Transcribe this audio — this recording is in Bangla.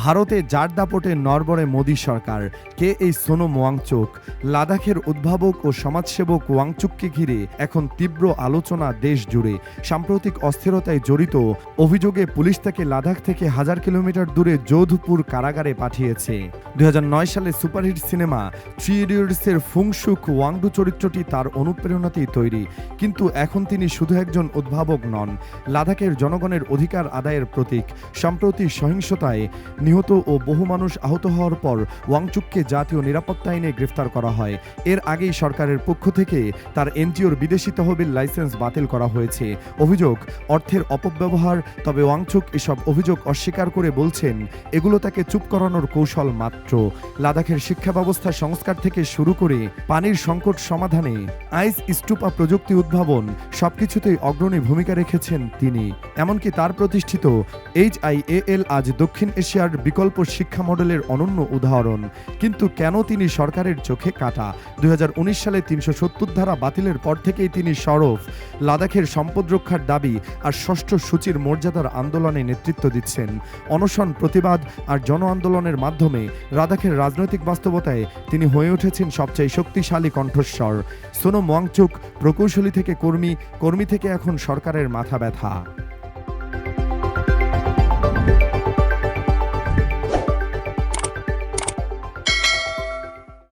ভারতে যার দাপটে নরবরে মোদী সরকার। কে এই সোনো ওয়াংচুক লাদাখের উদ্ভাবক ও সমাজসেবক ওয়াংচুককে ঘিরে এখন তীব্র আলোচনা দেশ জুড়ে সাম্প্রতিক অস্থিরতায় জড়িত, অভিযোগে পুলিশ তাকে লাদাখ থেকে হাজার কিলোমিটার দূরে যোধপুর কারাগারে পাঠিয়েছে। দুই হাজার নয় সালে সুপারহিট সিনেমা থ্রি ইডিয়টসের ফুংসুক ওয়াংডু চরিত্রটি তার অনুপ্রেরণাতেই তৈরি। কিন্তু এখন তিনি শুধু একজন উদ্ভাবক নন, লাদাখের জনগণের অধিকার আদায়ের প্রতীক। সম্প্রতি সহিংসতায় নিহত ও বহু মানুষ আহত হওয়ার পর ওয়াংচুককে জাতীয় নিরাপত্তা আইনে গ্রেফতার করা হয়। এর আগেই সরকারের পক্ষ থেকে তার এনজিওর বিদেশি তহবিল লাইসেন্স বাতিল করা হয়েছে। অভিযোগ, অর্থের অপব্যবহার, তবে ওয়াংচুক এসব অভিযোগ অস্বীকার করে বলছেন, এগুলো তাকে চুপ করানোর কৌশল মাত্র। লাদাখের শিক্ষা ব্যবস্থা সংস্কার থেকে শুরু করে পানির সংকট সমাধানে আইস স্টুপা প্রযুক্তি উদ্ভাবন সবকিছুতেই অগ্রণী ভূমিকা রেখেছেন তিনি। এমনকি তার প্রতিষ্ঠিত এইচ আই এল আজ দক্ষিণ এশিয়ার বিকল্প শিক্ষা মডেলের অনন্য উদাহরণ। কিন্তু কেন তিনি সরকারের চোখে কাটা? দুই হাজার উনিশ সালে তিনশো সত্তর ধারা বাতিলের পর থেকেই তিনি সরফ লাদাখের সম্পদ রক্ষার দাবি আর ষষ্ঠ সূচির মর্যাদার আন্দোলনে নেতৃত্ব দিচ্ছেন। অনশন, প্রতিবাদ আর জন আন্দোলনের মাধ্যমে লাদাখের রাজনৈতিক বাস্তবতায় তিনি হয়ে উঠেছেন সবচেয়ে শক্তিশালী কণ্ঠস্বর। সোনো ওয়াংচুক প্রকৌশলী থেকে কর্মী কর্মী থেকে এখন সরকারের মাথা ব্যথা।